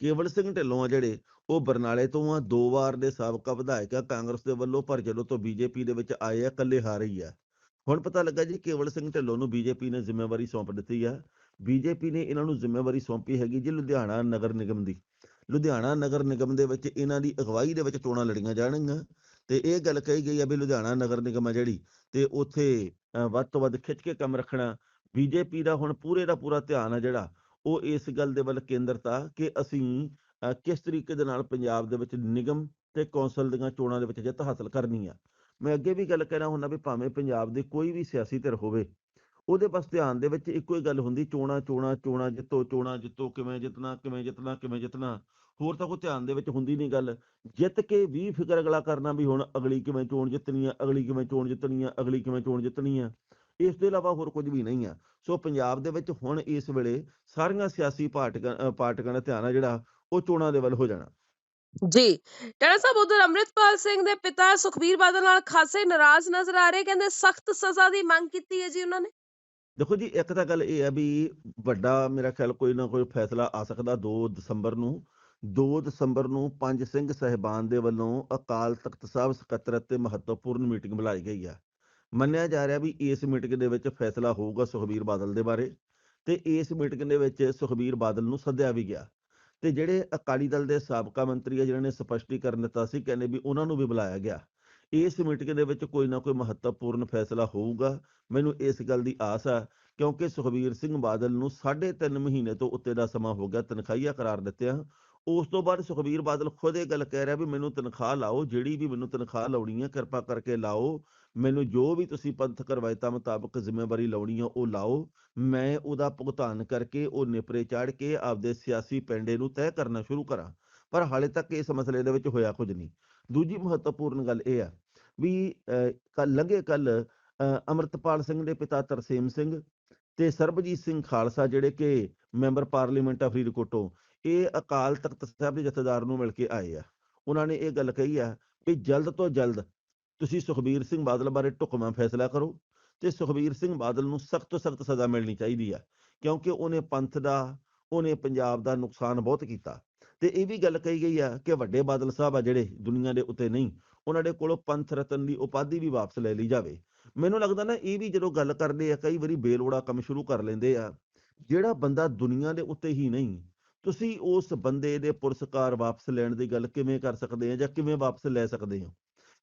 ਕੇਵਲ ਸਿੰਘ ਢਿੱਲੋਂ ਆ ਜਿਹੜੇ ਉਹ ਬਰਨਾਲੇ ਤੋਂ ਆ ਦੋ ਵਾਰ ਦੇ ਸਾਬਕਾ ਵਿਧਾਇਕ ਆ ਕਾਂਗਰਸ ਦੇ ਵੱਲੋਂ ਪਰ ਜਦੋਂ ਤੋਂ ਬੀਜੇਪੀ ਦੇ ਵਿੱਚ ਆਏ ਆ ਇਕੱਲੇ ਹਾਰ ਹੀ ਆ। ਹੁਣ ਪਤਾ ਲੱਗਾ ਜੀ ਕੇਵਲ ਸਿੰਘ ਢਿੱਲੋਂ ਨੂੰ ਬੀਜੇਪੀ ਨੇ ਜ਼ਿੰਮੇਵਾਰੀ ਸੌਂਪ ਦਿੱਤੀ ਆ। ਬੀਜੇਪੀ ਨੇ ਇਹਨਾਂ ਨੂੰ ਜ਼ਿੰਮੇਵਾਰੀ ਸੌਂਪੀ ਹੈਗੀ ਜੀ ਲੁਧਿਆਣਾ ਨਗਰ ਨਿਗਮ ਦੀ। ਲੁਧਿਆਣਾ ਨਗਰ ਨਿਗਮ ਦੇ ਵਿੱਚ ਇਹਨਾਂ ਦੀ ਅਗਵਾਈ ਦੇ ਵਿੱਚ ਚੋਣਾਂ ਲੜੀਆਂ ਜਾਣਗੀਆਂ। ਤੇ ਇਹ ਗੱਲ ਕਹੀ ਗਈ ਆ ਵੀ ਲੁਧਿਆਣਾ ਨਗਰ ਨਿਗਮ ਆ ਜਿਹੜੀ ਤੇ ਉੱਥੇ ਅ, ਵੱਧ ਤੋਂ ਵੱਧ ਖਿੱਚ ਕੇ ਕੰਮ ਰੱਖਣਾ। ਬੀਜੇਪੀ ਦਾ ਹੁਣ ਪੂਰੇ ਦਾ ਪੂਰਾ ਧਿਆਨ ਆ ਜਿਹੜਾ ਉਹ ਇਸ ਗੱਲ ਦੇ ਵੱਲ ਕੇਂਦਰਤ ਆ ਕਿ ਅਸੀਂ ਅ, ਕਿਸ ਤਰੀਕੇ ਦੇ ਨਾਲ ਪੰਜਾਬ ਦੇ ਵਿੱਚ ਨਿਗਮ ਤੇ ਕੌਂਸਲ ਦੀਆਂ ਚੋਣਾਂ ਦੇ ਵਿੱਚ ਜਿੱਤ ਹਾਸਲ ਕਰਨੀ ਆ। ਮੈਂ ਅੱਗੇ ਵੀ ਗੱਲ ਕਹਿਣਾ ਹੁੰਦਾ ਵੀ ਭਾਵੇਂ ਪੰਜਾਬ ਦੇ ਕੋਈ ਵੀ ਸਿਆਸੀ ਧਿਰ ਹੋਵੇ ਉਹਦੇ ਬਸ ਧਿਆਨ ਦੇ ਵਿੱਚ ਇੱਕੋ ਹੀ ਗੱਲ ਹੁੰਦੀ ਚੋਣਾਂ ਚੋਣਾਂ ਚੋਣਾਂ ਜਿੱਤੋ ਚੋਣਾਂ ਜਿੱਤੋ ਕਿਵੇਂ ਜਿੱਤਣਾ ਕਿਵੇਂ ਜਿੱਤਣਾ ਕਿਵੇਂ ਜਿੱਤਣਾ। ਹੋਰ ਤਾਂ ਕੋਈ ਧਿਆਨ ਦੇ ਵਿੱਚ ਹੁੰਦੀ ਨਹੀਂ ਗੱਲ। ਜਿੱਤ ਕੇ ਵੀ ਫਿਕਰ ਅਗਲਾ ਕਰਨਾ ਵੀ ਹੁਣ ਅਗਲੀ ਕਿਵੇਂ ਚੋਣ ਜਿੱਤਣੀ ਆ ਅਗਲੀ ਕਿਵੇਂ ਚੋਣ ਜਿੱਤਣੀ ਆ ਅਗਲੀ ਕਿਵੇਂ ਚੋਣ ਜਿੱਤਣੀ ਆ। ਇਸ ਤੋਂ ਇਲਾਵਾ ਹੋਰ ਕੁਝ ਵੀ ਨਹੀਂ ਆ। ਸੋ ਪੰਜਾਬ ਦੇ ਵਿੱਚ ਹੁਣ ਇਸ ਵੇਲੇ ਸਾਰੀਆਂ ਸਿਆਸੀ ਪਾਰਟੀਆਂ ਪਾਰਟੀਆਂ ਦਾ ਧਿਆਨ ਆ ਜਿਹੜਾ ਉਹ ਚੋਣਾਂ ਦੇ ਵੱਲ ਹੋ ਜਾਣਾ। ਜੀ। ਟਾਣਾ ਸਾਹਿਬ ਉਧਰ ਅੰਮ੍ਰਿਤਪਾਲ ਸਿੰਘ ਦੇ ਪਿਤਾ ਸੁਖਬੀਰ ਬਾਦਲ ਨਾਲ ਖਾਸੇ ਨਾਰਾਜ਼ ਨਜ਼ਰ ਆ ਰਹੇ ਕਹਿੰਦੇ ਸਖਤ ਸਜ਼ਾ ਦੀ ਮੰਗ ਕੀਤੀ ਹੈ ਜੀ ਉਹਨਾਂ ਨੇ। ਦੇਖੋ ਜੀ ਇੱਕ ਤਾਂ ਗੱਲ ਇਹ ਆ ਵੀ ਵੱਡਾ ਮੇਰਾ ਖਿਆਲ ਕੋਈ ਨਾ ਕੋਈ ਫੈਸਲਾ ਆ ਸਕਦਾ 2 ਦਸੰਬਰ ਨੂੰ। 2 ਦਸੰਬਰ ਨੂੰ ਪੰਜ ਸਿੰਘ ਸਹਿਬਾਨ ਦੇ ਵੱਲੋਂ ਅਕਾਲ ਤਖਤ ਸਾਹਿਬ ਸਕੱਤਰਤ ਤੇ ਮਹੱਤਵਪੂਰਨ ਮੀਟਿੰਗ ਬੁਲਾਈ ਗਈ ਆ। ਮੰਨਿਆ ਜਾ ਰਿਹਾ ਵੀ ਇਸ ਮੀਟਿੰਗ ਦੇ ਵਿੱਚ ਫੈਸਲਾ ਹੋਊਗਾ ਸੁਖਬੀਰ ਬਾਦਲ ਦੇ ਬਾਰੇ ਤੇ ਇਸ ਮੀਟਿੰਗ ਦੇ ਵਿੱਚ ਸੁਖਬੀਰ ਬਾਦਲ ਨੂੰ ਸੱਦਿਆ ਵੀ ਗਿਆ। ਤੇ ਜਿਹੜੇ ਅਕਾਲੀ ਦਲ ਦੇ ਸਾਬਕਾ ਮੰਤਰੀ ਆ, ਜਿਨ੍ਹਾਂ ਨੇ ਸਪਸ਼ਟੀਕਰਨ ਦਿੱਤਾ ਸੀ, ਕਹਿੰਦੇ ਵੀ ਉਹਨਾਂ ਨੂੰ ਵੀ ਬੁਲਾਇਆ ਗਿਆ। ਇਸ ਮੀਟਿੰਗ ਦੇ ਵਿੱਚ ਕੋਈ ਨਾ ਕੋਈ ਮਹੱਤਵਪੂਰਨ ਫੈਸਲਾ ਹੋਊਗਾ। ਮੈਨੂੰ ਇਸ ਗੱਲ ਦੀ ਆਸ ਆ, ਕਿਉਂਕਿ ਸੁਖਬੀਰ ਸਿੰਘ ਬਾਦਲ ਨੂੰ 3.5 ਮਹੀਨੇ ਤੋਂ ਉੱਤੇ ਦਾ ਸਮਾਂ ਹੋ ਗਿਆ, ਤਨਖਾਹੀਆ ਕਰਾਰ ਦਿੱਤਿਆਂ। ਉਸ ਤੋਂ ਬਾਅਦ ਸੁਖਬੀਰ ਬਾਦਲ ਖੁਦ ਇਹ ਗੱਲ ਕਹਿ ਰਿਹਾ ਵੀ ਮੈਨੂੰ ਤਨਖਾਹ ਲਾਓ, ਜਿਹੜੀ ਵੀ ਮੈਨੂੰ ਤਨਖਾਹ ਲਾਉਣੀ ਹੈ ਕਿਰਪਾ ਕਰਕੇ ਲਾਓ। ਮੈਨੂੰ ਜੋ ਵੀ ਤੁਸੀਂ ਪੰਥਕ ਰਵਾਇਤਾਂ ਮੁਤਾਬਕ ਜ਼ਿੰਮੇਵਾਰੀ ਲਾਉਣੀ ਆ, ਉਹ ਲਾਓ। ਮੈਂ ਉਹਦਾ ਭੁਗਤਾਨ ਕਰਕੇ ਉਹ ਨਿਪਰੇ ਚਾੜ ਕੇ ਆਪਦੇ ਸਿਆਸੀ ਪੈਂਡੇ ਨੂੰ ਤੈਅ ਕਰਨਾ ਸ਼ੁਰੂ ਕਰਾਂ। ਪਰ ਹਾਲੇ ਤੱਕ ਇਸ ਮਸਲੇ ਦੇ ਵਿੱਚ ਹੋਇਆ ਕੁਝ ਨਹੀਂ। ਦੂਜੀ ਮਹੱਤਵਪੂਰਨ ਗੱਲ ਇਹ ਆ ਵੀ ਕੱਲ ਲੰਘੇ ਕੱਲ ਅਮਰਤਪਾਲ ਸਿੰਘ ਦੇ ਪਿਤਾ ਤਰਸੇਮ ਸਿੰਘ ਤੇ ਸਰਬਜੀਤ ਸਿੰਘ ਖਾਲਸਾ ਜਿਹੜੇ ਕਿ ਮੈਂਬਰ ਪਾਰਲੀਮੈਂਟ ਆ ਫਰੀਦਕੋਟੋਂ ਇਹ ਅਕਾਲ ਤਖਤ ਸਾਹਿਬ ਦੇ ਜਥੇਦਾਰ ਨੂੰ ਮਿਲ ਕੇ ਆਏ ਆ। ਉਹਨਾਂ ਨੇ ਇਹ ਗੱਲ ਕਹੀ ਆ ਕਿ ਜਲਦ ਤੋਂ ਜਲਦ ਤੁਸੀਂ ਸੁਖਬੀਰ ਸਿੰਘ ਬਾਦਲ ਬਾਰੇ ਢੁਕਵਾਂ ਫੈਸਲਾ ਕਰੋ ਤੇ ਸੁਖਬੀਰ ਸਿੰਘ ਬਾਦਲ ਨੂੰ ਸਖਤ ਤੋਂ ਸਖਤ ਸਜ਼ਾ ਮਿਲਣੀ ਚਾਹੀਦੀ ਆ, ਕਿਉਂਕਿ ਉਹਨੇ ਪੰਥ ਦਾ, ਉਹਨੇ ਪੰਜਾਬ ਦਾ ਨੁਕਸਾਨ ਬਹੁਤ ਕੀਤਾ। ਤੇ ਇਹ ਵੀ ਗੱਲ ਕਹੀ ਗਈ ਆ ਕਿ ਵੱਡੇ ਬਾਦਲ ਸਾਹਿਬ ਆ ਜਿਹੜੇ ਦੁਨੀਆ ਦੇ ਉੱਤੇ ਨਹੀਂ, ਉਹਨਾਂ ਦੇ ਕੋਲੋਂ ਪੰਥ ਰਤਨ ਦੀ ਉਪਾਧੀ ਵੀ ਵਾਪਸ ਲੈ ਲਈ ਜਾਵੇ। ਮੈਨੂੰ ਲੱਗਦਾ ਨਾ ਇਹ ਵੀ ਜਦੋਂ ਗੱਲ ਕਰਦੇ ਆ, ਕਈ ਵਾਰੀ ਬੇਲੋੜਾ ਕੰਮ ਸ਼ੁਰੂ ਕਰ ਲੈਂਦੇ ਆ, ਜਿਹੜਾ ਬੰਦਾ ਦੁਨੀਆ ਦੇ ਉੱਤੇ ਹੀ ਨਹੀਂ, ਤੁਸੀਂ ਉਸ ਬੰਦੇ ਦੇ ਪੁਰਸਕਾਰ ਵਾਪਸ ਲੈਣ ਦੀ ਗੱਲ ਕਿਵੇਂ ਕਰ ਸਕਦੇ ਆ ਜਾਂ ਕਿਵੇਂ ਵਾਪਸ ਲੈ ਸਕਦੇ ਹੋ?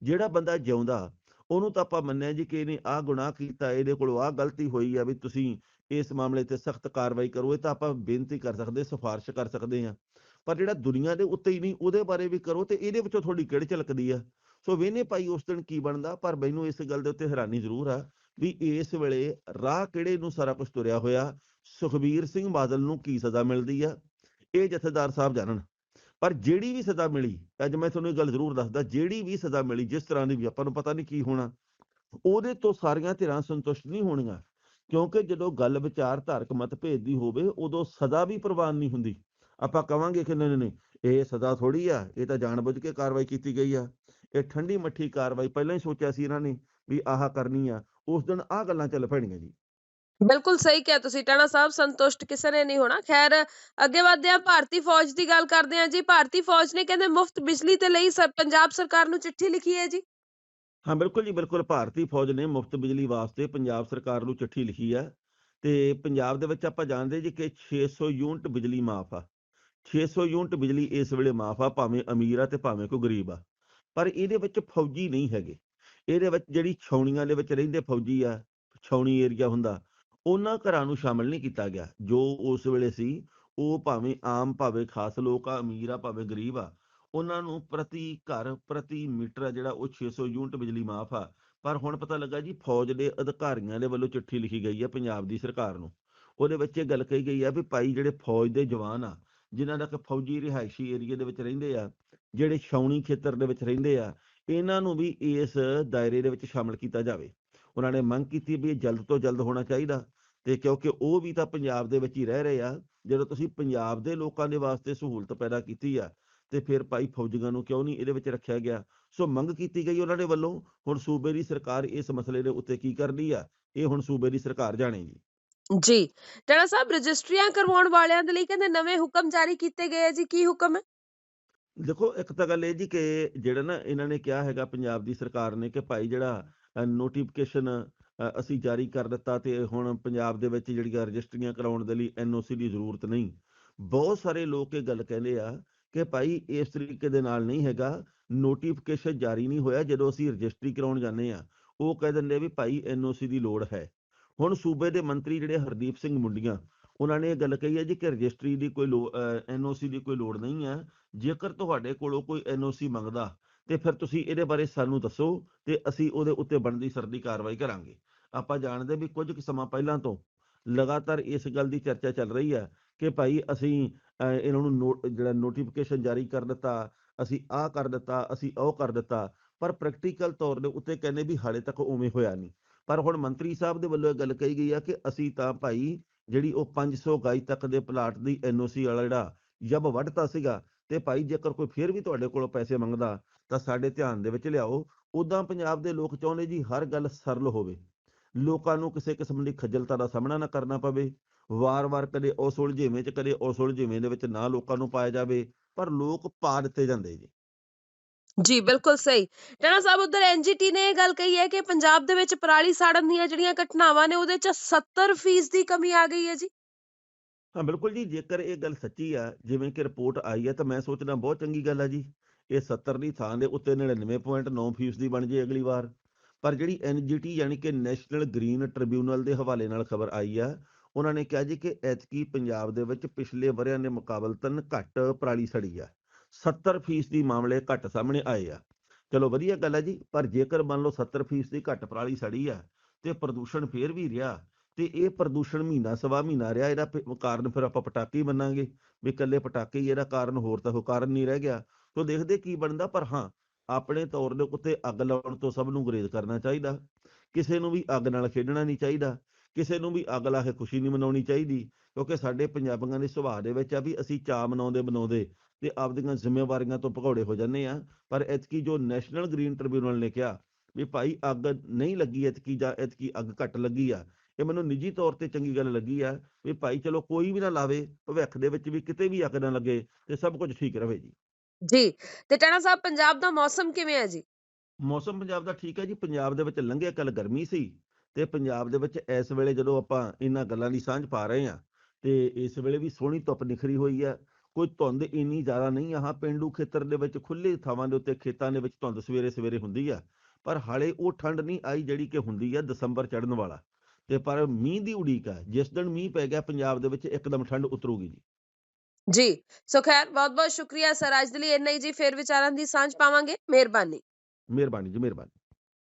ਜਿਹੜਾ ਬੰਦਾ ਜਿਉਂਦਾ, ਉਹਨੂੰ ਤਾਂ ਆਪਾਂ ਮੰਨਿਆ ਜੀ ਕਿ ਇਹਨੇ ਆਹ ਗੁਨਾਹ ਕੀਤਾ, ਇਹਦੇ ਕੋਲੋਂ ਆਹ ਗਲਤੀ ਹੋਈ ਆ ਵੀ ਤੁਸੀਂ ਇਸ ਮਾਮਲੇ ਤੇ ਸਖਤ ਕਾਰਵਾਈ ਕਰੋ, ਇਹ ਤਾਂ ਆਪਾਂ ਬੇਨਤੀ ਕਰ ਸਕਦੇ, ਸਿਫਾਰਿਸ਼ ਕਰ ਸਕਦੇ ਆ ਪਰ ਜਿਹੜਾ ਦੁਨੀਆ ਦੇ ਉੱਤੇ ਹੀ ਨਹੀਂ, ਉਹਦੇ ਬਾਰੇ ਵੀ ਕਰੋ ਤੇ ਇਹਦੇ ਵਿੱਚੋਂ ਥੋੜੀ ਕਿਹੜ ਝਲਕਦੀ ਆ? ਸੋ ਵੇਨੇ ਭਾਈ ਉਸ ਦਿਨ ਕੀ ਬਣਦਾ, ਪਰ ਮੈਨੂੰ ਇਸ ਗੱਲ ਦੇ ਉੱਤੇ ਹੈਰਾਨੀ ਜ਼ਰੂਰ ਆ ਵੀ ਇਸ ਵੇਲੇ ਰਾਹ ਕਿਹੜੇ ਨੂੰ ਸਾਰਾ ਕੁਝ ਤੁਰਿਆ ਹੋਇਆ? ਸੁਖਬੀਰ ਸਿੰਘ ਬਾਦਲ ਨੂੰ ਕੀ ਸਜ਼ਾ ਮਿਲਦੀ ਆ? ਇਹ ਜਥੇਦਾਰ ਸਾਹਿਬ ਜਾਣਨ। ਪਰ ਜਿਹੜੀ ਵੀ ਸਜ਼ਾ ਮਿਲੀ ਅੱਜ ਮੈਂ ਤੁਹਾਨੂੰ ਇਹ ਗੱਲ ਜ਼ਰੂਰ ਦੱਸਦਾ, ਜਿਹੜੀ ਵੀ ਸਜ਼ਾ ਮਿਲੀ, ਜਿਸ ਤਰ੍ਹਾਂ ਦੀ ਵੀ ਆਪਾਂ ਨੂੰ ਪਤਾ ਨਹੀਂ ਕੀ ਹੋਣਾ, ਉਹਦੇ ਤੋਂ ਸਾਰੀਆਂ ਧਿਰਾਂ ਸੰਤੁਸ਼ਟ ਨਹੀਂ ਹੋਣੀਆਂ। ਕਿਉਂਕਿ ਜਦੋਂ ਗੱਲ ਵਿਚਾਰ ਧਾਰਕ ਮਤਭੇਦ ਦੀ ਹੋਵੇ, ਉਦੋਂ ਸਜ਼ਾ ਵੀ ਪ੍ਰਵਾਨ ਨਹੀਂ ਹੁੰਦੀ। ਆਪਾਂ ਕਵਾਂਗੇ ਕਿ ਨਹੀਂ ਨਹੀਂ ਇਹ ਸਜ਼ਾ ਥੋੜੀ ਆ, ਇਹ ਤਾਂ ਜਾਣਬੁੱਝ ਕੇ ਕਾਰਵਾਈ ਕੀਤੀ ਗਈ ਆ। ਇਹ ਠੰਡੀ ਮੱਠੀ ਕਾਰਵਾਈ, ਪਹਿਲਾਂ ਹੀ ਸੋਚਿਆ ਸੀ ਇਹਨਾਂ ਨੇ ਵੀ ਆਹ ਕਰਨੀ ਆ, ਉਸ ਦਿਨ ਆਹ ਗੱਲਾਂ ਚੱਲ ਪੈਣੀਆਂ ਜੀ। ਬਿਲਕੁਲ ਸਹੀ ਕਿਹਾ ਤੁਸੀਂ, ਟਾਣਾ ਸਾਹਿਬ ਸੰਤੁਸ਼ਟ ਕਿਸੇ ਨੇ ਨਹੀਂ ਹੋਣਾ। ਖੈਰ, ਅੱਗੇ ਵਧਦੇ ਆ ਭਾਰਤੀ ਫੌਜ ਦੀ ਗੱਲ ਕਰਦੇ ਆ ਜੀ। ਭਾਰਤੀ ਫੌਜ ਨੇ ਕਹਿੰਦੇ ਮੁਫਤ ਬਿਜਲੀ ਤੇ ਲਈ ਪੰਜਾਬ ਸਰਕਾਰ ਨੂੰ ਚਿੱਠੀ ਲਿਖੀ ਹੈ ਜੀ। ਹਾਂ, ਬਿਲਕੁਲ ਜੀ, ਬਿਲਕੁਲ। ਭਾਰਤੀ ਫੌਜ ਨੇ ਮੁਫਤ ਬਿਜਲੀ ਵਾਸਤੇ ਪੰਜਾਬ ਸਰਕਾਰ ਨੂੰ ਚਿੱਠੀ ਲਿਖੀ ਹੈ। ਤੇ ਪੰਜਾਬ ਦੇ ਵਿੱਚ ਆਪਾਂ ਜਾਣਦੇ ਜੀ ਕਿ 600 ਯੂਨਿਟ ਬਿਜਲੀ ਮਾਫ ਆ। 600 ਯੂਨਿਟ ਬਿਜਲੀ ਇਸ ਵੇਲੇ ਮਾਫ ਆ, ਭਾਵੇਂ ਅਮੀਰ ਆ ਤੇ ਭਾਵੇਂ ਕੋਈ ਗਰੀਬ ਆ। ਪਰ ਇਹਦੇ ਵਿੱਚ ਫੌਜੀ ਨਹੀਂ ਹੈਗੇ। ਇਹਦੇ ਵਿੱਚ ਜਿਹੜੀ ਛਾਉਣੀਆਂ ਦੇ ਵਿੱਚ ਰਹਿੰਦੇ ਫੌਜੀ ਆ, ਛਾਉਣੀ ਏਰੀਆ ਹੁੰਦਾ ਉਹਨਾਂ ਘਰਾਂ ਨੂੰ ਸ਼ਾਮਲ ਨਹੀਂ ਕੀਤਾ ਗਿਆ। ਜੋ ਉਸ ਵੇਲੇ ਸੀ, ਉਹ ਭਾਵੇਂ ਆਮ, ਭਾਵੇਂ ਖਾਸ ਲੋਕ ਆ, ਅਮੀਰ ਆ, ਭਾਵੇਂ ਗਰੀਬ ਆ, ਉਹਨਾਂ ਨੂੰ ਪ੍ਰਤੀ ਘਰ, ਪ੍ਰਤੀ ਮੀਟਰ ਜਿਹੜਾ ਉਹ 600 ਯੂਨਿਟ ਬਿਜਲੀ ਮਾਫ ਆ। ਪਰ ਹੁਣ ਪਤਾ ਲੱਗਾ ਜੀ, ਫੌਜ ਦੇ ਅਧਿਕਾਰੀਆਂ ਦੇ ਵੱਲੋਂ ਚਿੱਠੀ ਲਿਖੀ ਗਈ ਹੈ ਪੰਜਾਬ ਦੀ ਸਰਕਾਰ ਨੂੰ। ਉਹਦੇ ਵਿੱਚ ਇਹ ਗੱਲ ਕਹੀ ਗਈ ਆ ਵੀ ਭਾਈ ਜਿਹੜੇ ਫੌਜ ਦੇ ਜਵਾਨ ਆ, ਜਿਨ੍ਹਾਂ ਦਾ ਕਿ ਫੌਜੀ ਰਿਹਾਇਸ਼ੀ ਏਰੀਆ ਦੇ ਵਿੱਚ ਰਹਿੰਦੇ ਆ, ਜਿਹੜੇ ਛਾਉਣੀ ਖੇਤਰ ਦੇ ਵਿੱਚ ਰਹਿੰਦੇ ਆ, ਇਹਨਾਂ ਨੂੰ ਵੀ ਇਸ ਦਾਇਰੇ ਦੇ ਵਿੱਚ ਸ਼ਾਮਲ ਕੀਤਾ ਜਾਵੇ। ਉਹਨਾਂ ਨੇ ਮੰਗ ਕੀਤੀ ਵੀ ਇਹ ਜਲਦ ਤੋਂ ਜਲਦ ਹੋਣਾ ਚਾਹੀਦਾ। ਤੇ ਕਿਉਂਕਿ ਉਹ ਵੀ ਤਾਂ ਪੰਜਾਬ ਦੇ ਵਿੱਚ ਹੀ ਰਹਿ ਰਹੇ ਆ ਜਦੋਂ ਤੁਸੀਂ ਪੰਜਾਬ ਦੇ ਲੋਕਾਂ ਦੇ ਵਾਸਤੇ ਸਹੂਲਤ ਪੈਦਾ ਕੀਤੀ ਆ ਤੇ ਫਿਰ ਭਾਈ ਫੌਜੀਆਂ ਨੂੰ ਕਿਉਂ ਨਹੀਂ ਇਹਦੇ ਵਿੱਚ ਰੱਖਿਆ ਗਿਆ? ਸੋ ਮੰਗ ਕੀਤੀ ਗਈ ਉਹਨਾਂ ਦੇ ਵੱਲੋਂ ਹੁਣ ਸੂਬੇ ਦੀ ਸਰਕਾਰ ਇਸ ਮਸਲੇ ਦੇ ਉੱਤੇ ਕੀ ਕਰਦੀ ਆ? ਇਹ ਹੁਣ ਸੂਬੇ ਦੀ ਸਰਕਾਰ ਜਾਣੇਗੀ। ਜੀ ਟਣਾ ਸਾਹਿਬ ਰਜਿਸਟਰੀਆਂ ਕਰਵਾਉਣ ਵਾਲਿਆਂ ਦੇ ਲਈ ਕਹਿੰਦੇ ਨਵੇਂ ਹੁਕਮ ਜਾਰੀ ਕੀਤੇ ਗਏ ਆ ਜੀ ਕੀ ਹੁਕਮ? ਹੈ ਦੇਖੋ ਇੱਕ ਤਾਂ ਗੱਲ ਇਹ ਜੀ ਕਿ ਜਿਹੜਾ ਨਾ ਇਹਨਾਂ ਨੇ ਕਿਹਾ ਹੈਗਾ ਪੰਜਾਬ ਦੀ ਸਰਕਾਰ ਨੇ ਕਿ ਭਾਈ ਜਿਹੜਾ ਨੋਟੀਫਿਕੇਸ਼ਨ ਅਸੀਂ ਜਾਰੀ ਕਰ ਦਿੱਤਾ ਤੇ ਹੁਣ ਪੰਜਾਬ ਦੇ ਵਿੱਚ ਜਿਹੜੀਆਂ ਰਜਿਸਟਰੀਆਂ ਕਰਾਉਣ ਦੇ ਲਈ ਐਨਓਸੀ ਦੀ ਜ਼ਰੂਰਤ ਨਹੀਂ। ਬਹੁਤ ਸਾਰੇ ਲੋਕ ਇਹ ਗੱਲ ਕਹਿੰਦੇ ਆ ਕਿ ਭਾਈ ਇਸ ਤਰੀਕੇ ਦੇ ਨਾਲ ਨਹੀਂ ਹੈਗਾ ਨੋਟੀਫਿਕੇਸ਼ਨ ਜਾਰੀ ਨਹੀਂ ਹੋਇਆ ਜਦੋਂ ਅਸੀਂ ਰਜਿਸਟਰੀ ਕਰਾਉਣ ਜਾਂਦੇ ਆ। ਉਹ ਕਹਿ ਦਿੰਦੇ ਵੀ ਭਾਈ ਐਨਓਸੀ ਦੀ ਲੋੜ ਹੈ। ਹੁਣ ਸੂਬੇ ਦੇ ਮੰਤਰੀ ਜਿਹੜੇ ਹਰਦੀਪ ਸਿੰਘ ਮੁੰਡੀਆਂ, ਉਹਨਾਂ ਨੇ ਇਹ ਗੱਲ ਕਹੀ ਹੈ ਜੀ ਕਿ ਰਜਿਸਟਰੀ ਦੀ ਕੋਈ ਐਨਓਸੀ ਦੀ ਕੋਈ ਲੋੜ ਨਹੀਂ ਹੈ। ਜੇਕਰ ਤੁਹਾਡੇ ਕੋਲੋਂ ਕੋਈ ਐਨਓਸੀ ਮੰਗਦਾ ਤੇ ਫਿਰ ਤੁਸੀਂ ਇਹਦੇ ਬਾਰੇ ਸਾਨੂੰ ਦੱਸੋ ਤੇ ਅਸੀਂ ਉਹਦੇ ਉੱਤੇ ਬਣਦੀ ਸਰਦੀ ਕਾਰਵਾਈ ਕਰਾਂਗੇ। ਆਪਾਂ ਜਾਣਦੇ ਵੀ ਕੁਝ ਸਮਾਂ ਪਹਿਲਾਂ ਤੋਂ ਲਗਾਤਾਰ ਇਸ ਗੱਲ ਦੀ ਚਰਚਾ ਚੱਲ ਰਹੀ ਹੈ ਕਿ ਭਾਈ ਅਸੀਂ ਇਹਨਾਂ ਨੂੰ ਜਿਹੜਾ ਨੋਟੀਫਿਕੇਸ਼ਨ ਜਾਰੀ ਕਰ ਦਿੱਤਾ, ਅਸੀਂ ਆਹ ਕਰ ਦਿੱਤਾ, ਅਸੀਂ ਉਹ ਕਰ ਦਿੱਤਾ, ਪਰ ਪ੍ਰੈਕਟੀਕਲ ਤੌਰ ਦੇ ਉੱਤੇ ਕਹਿੰਦੇ ਵੀ ਹਾਲੇ ਤੱਕ ਉਵੇਂ ਹੋਇਆ ਨਹੀਂ। ਪਰ ਹੁਣ ਮੰਤਰੀ ਸਾਹਿਬ ਦੇ ਵੱਲੋਂ ਇਹ ਗੱਲ ਕਹੀ ਗਈ ਆ ਕਿ ਅਸੀਂ ਤਾਂ ਭਾਈ ਜਿਹੜੀ ਉਹ 500 ਗਾਈ ਤੱਕ ਦੇ ਪਲਾਟ ਦੀ ਐਨਓਸੀ ਵਾਲਾ ਜਿਹੜਾ ਜਬ ਵੱਢਤਾ ਸੀਗਾ ਤੇ ਭਾਈ ਜੇਕਰ ਕੋਈ ਫੇਰ ਵੀ ਤੁਹਾਡੇ ਕੋਲੋਂ ਪੈਸੇ ਮੰਗਦਾ, ਤਾਂ ਸਾਡੇ ਧਿਆਨ ਦੇ ਵਿੱਚ ਲਿਆਓ ਉਦਾਂ ਪੰਜਾਬ ਦੇ ਲੋਕ ਚਾਹੁੰਦੇ ਜੀ ਹਰ ਗੱਲ ਸਰਲ ਹੋਵੇ। ਲੋਕਾਂ ਨੂੰ ਕਿਸੇ ਕਿਸਮ ਦੀ ਖੱਜਲਤਾ ਦਾ ਸਾਹਮਣਾ ਨਾ ਕਰਨਾ ਪਵੇ। ਵਾਰ-ਵਾਰ ਕਦੇ ਉਸ ਉਲਝੇਵੇਂ 'ਚ, ਕਦੇ ਉਸ ਉਲਝੇਵੇਂ ਦੇ ਵਿੱਚ ਨਾ ਲੋਕਾਂ ਨੂੰ ਪਾਇਆ ਜਾਵੇ, ਪਰ ਲੋਕ ਪਾ ਦਿੱਤੇ ਜਾਂਦੇ ਜੀ। ਜੀ, ਬਿਲਕੁਲ ਸਹੀ। ਟਣਾ ਸਾਹਿਬ, ਉਧਰ ਐਨਜੀਟੀ ਨੇ ਇਹ ਗੱਲ ਕਹੀ ਹੈ ਕਿ ਪੰਜਾਬ ਦੇ ਵਿੱਚ ਪਰਾਲੀ ਸਾੜਨ ਦੀਆਂ ਜਿਹੜੀਆਂ ਘਟਨਾਵਾਂ ਨੇ, ਉਹਦੇ 'ਚ 70% ਦੀ ਕਮੀ ਆ ਗਈ ਹੈ ਜੀ। ਹਾਂ, ਬਿਲਕੁਲ ਜੀ, ਜੇਕਰ ਇਹ ਗੱਲ ਸੱਚੀ ਆ, ਜਿਵੇਂ ਕਿ ਰਿਪੋਰਟ ਆਈ ਹੈ ਤਾਂ ਮੈਂ ਸੋਚਦਾ ਬਹੁਤ ਚੰਗੀ ਗੱਲ ਆ ਜੀ। ਇਹ 70 ਦੀ ਥਾਂ ਦੇ ਉੱਤੇ 99.9% ਦੀ ਬਣ ਜੇ ਅਗਲੀ ਵਾਰ। ਪਰ ਜਿਹੜੀ ਐਨਜੀਟੀ ਯਾਨੀ ਕਿ ਨੈਸ਼ਨਲ ਗ੍ਰੀਨ ਟ੍ਰਿਬਿਊਨਲ ਦੇ ਹਵਾਲੇ ਨਾਲ ਖਬਰ ਆਈ ਆ, ਉਹਨਾਂ ਨੇ ਕਿਹਾ ਜੀ ਕਿ ਐਤਕੀ ਪੰਜਾਬ ਦੇ ਵਿੱਚ ਪਿਛਲੇ ਵਰਿਆਂ ਦੇ ਮੁਕਾਬਲਤਨ ਘੱਟ ਪਰਾਲੀ ਸੜੀ ਆ। 70% ਦੀ ਮਾਮਲੇ ਘੱਟ ਸਾਹਮਣੇ ਆਏ ਆ। ਚਲੋ ਵਧੀਆ ਗੱਲ ਆ ਜੀ, ਪਰ ਜੇਕਰ ਮੰਨ ਲਓ 70% ਦੀ ਘੱਟ ਪਰਾਲੀ ਸੜੀ ਆ, ਤੇ ਪ੍ਰਦੂਸ਼ਣ ਫੇਰ ਵੀ ਰਿਹਾ ਤੇ ਇਹ ਪ੍ਰਦੂਸ਼ਣ ਮਹੀਨਾ ਸਵਾ ਮਹੀਨਾ ਰਿਹਾ, ਇਹਦਾ ਕਾਰਨ ਫਿਰ ਆਪਾਂ ਪਟਾਕੇ ਹੀ ਮੰਨਾਂਗੇ। ਵੀ ਇਕੱਲੇ ਪਟਾਕੇ ਹੀ ਇਹਦਾ ਕਾਰਨ ਹੋਰ ਤਾਂ ਕੋਈ ਕਾਰਨ ਨਹੀਂ ਰਹਿ ਗਿਆ। ਤੋ ਦੇਖਦੇ ਕੀ ਬਣਦਾ, ਪਰ ਹਾਂ, ਆਪਣੇ ਤੌਰ ਦੇ ਉੱਤੇ ਅੱਗ ਲਾਉਣ ਤੋਂ ਸਭ ਨੂੰ ਗੁਰੇਜ਼ ਕਰਨਾ ਚਾਹੀਦਾ। ਕਿਸੇ ਨੂੰ ਵੀ ਅੱਗ ਨਾਲ ਖੇਡਣਾ ਨਹੀਂ ਚਾਹੀਦਾ। ਕਿਸੇ ਨੂੰ ਵੀ ਅੱਗ ਲਾ ਕੇ ਖੁਸ਼ੀ ਨਹੀਂ ਮਨਾਉਣੀ ਚਾਹੀਦੀ। ਕਿਉਂਕਿ ਸਾਡੇ ਪੰਜਾਬੀਆਂ ਦੇ ਸੁਭਾਅ ਦੇ ਵਿੱਚ ਆ ਵੀ ਅਸੀਂ ਚਾਅ ਮਨਾਉਂਦੇ ਬਣਾਉਂਦੇ ਤੇ ਆਪਦੀਆਂ ਜ਼ਿੰਮੇਵਾਰੀਆਂ ਤੋਂ ਭਗੌੜੇ ਹੋ ਜਾਂਦੇ ਆ ਪਰ ਐਤਕੀ ਜੋ ਨੈਸ਼ਨਲ ਗ੍ਰੀਨ ਟ੍ਰਿਬਿਊਨਲ ਨੇ ਕਿਹਾ ਵੀ ਭਾਈ ਅੱਗ ਨਹੀਂ ਲੱਗੀ, ਐਤਕੀ ਜਾਂ ਐਤਕੀ ਅੱਗ ਘੱਟ ਲੱਗੀ ਆ ਇਹ ਮੈਨੂੰ ਨਿੱਜੀ ਤੌਰ ਤੇ ਚੰਗੀ ਗੱਲ ਲੱਗੀ ਆ ਵੀ ਭਾਈ ਚਲੋ ਕੋਈ ਵੀ ਨਾ ਲਾਵੇ ਭਵਿੱਖ ਦੇ ਵਿੱਚ ਵੀ ਕਿਤੇ ਵੀ ਅੱਗ ਨਾ ਲੱਗੇ ਤੇ ਸਭ ਕੁਝ ਠੀਕ ਰਵੇ ਜੀ। ਜੀ ਤੇ ਟਾਣਾ ਸਾਹਿਬ ਪੰਜਾਬ ਦਾ ਮੌਸਮ ਕਿਵੇਂ ਹੈ ਜੀ? ਮੌਸਮ ਪੰਜਾਬ ਦਾ ਠੀਕ ਹੈ ਜੀ ਪੰਜਾਬ ਦੇ ਵਿੱਚ ਲੰਘਿਆ ਕੱਲ ਗਰਮੀ ਸੀ ਤੇ ਪੰਜਾਬ ਦੇ ਵਿੱਚ ਇਸ ਵੇਲੇ ਜਦੋਂ ਆਪਾਂ ਇਹਨਾਂ ਗੱਲਾਂ ਦੀ ਸਾਂਝ ਪਾ ਰਹੇ ਆ ਤੇ ਇਸ ਵੇਲੇ ਵੀ ਸੋਹਣੀ ਧੁੱਪ ਨਿਖਰੀ ਹੋਈ ਆ ਕੋਈ ਧੁੰਦ ਇੰਨੀ ਜ਼ਿਆਦਾ ਨਹੀਂ ਆ ਹਾਂ ਪਿੰਡੂ ਖੇਤਰ ਦੇ ਵਿੱਚ ਖੁੱਲੇ ਥਾਵਾਂ ਦੇ ਉੱਤੇ ਖੇਤਾਂ ਦੇ ਵਿੱਚ ਧੁੰਦ ਸਵੇਰੇ ਸਵੇਰੇ ਹੁੰਦੀ ਆ ਪਰ ਹਾਲੇ ਉਹ ਠੰਡ ਨਹੀਂ ਆਈ ਜਿਹੜੀ ਕਿ ਹੁੰਦੀ ਆ ਦਸੰਬਰ ਚੜ੍ਹਨ ਵਾਲਾ। ਤੇ ਪਰ ਮੀਂਹ ਦੀ ਉਡੀਕ ਆ ਜਿਸ ਦਿਨ ਮੀਂਹ ਪੈ ਗਿਆ ਪੰਜਾਬ ਦੇ ਵਿੱਚ ਇੱਕਦਮ ਠੰਡ ਉਤਰੂਗੀ ਜੀ। ਜੀ। ਸੋ ਖੈਰ ਬਹੁਤ ਬਹੁਤ ਸ਼ੁਕਰੀਆ ਸਰ। ਅੱਜ ਦੇ ਲਈ ਇੰਨਾ ਹੀ ਜੀ। ਫੇਰ ਵਿਚਾਰਾਂ ਦੀ ਸਾਂਝ ਪਾਵਾਂਗੇ। ਮਿਹਰਬਾਨੀ। ਮਿਹਰਬਾਨੀ ਜੀ ਮਿਹਰਬਾਨੀ।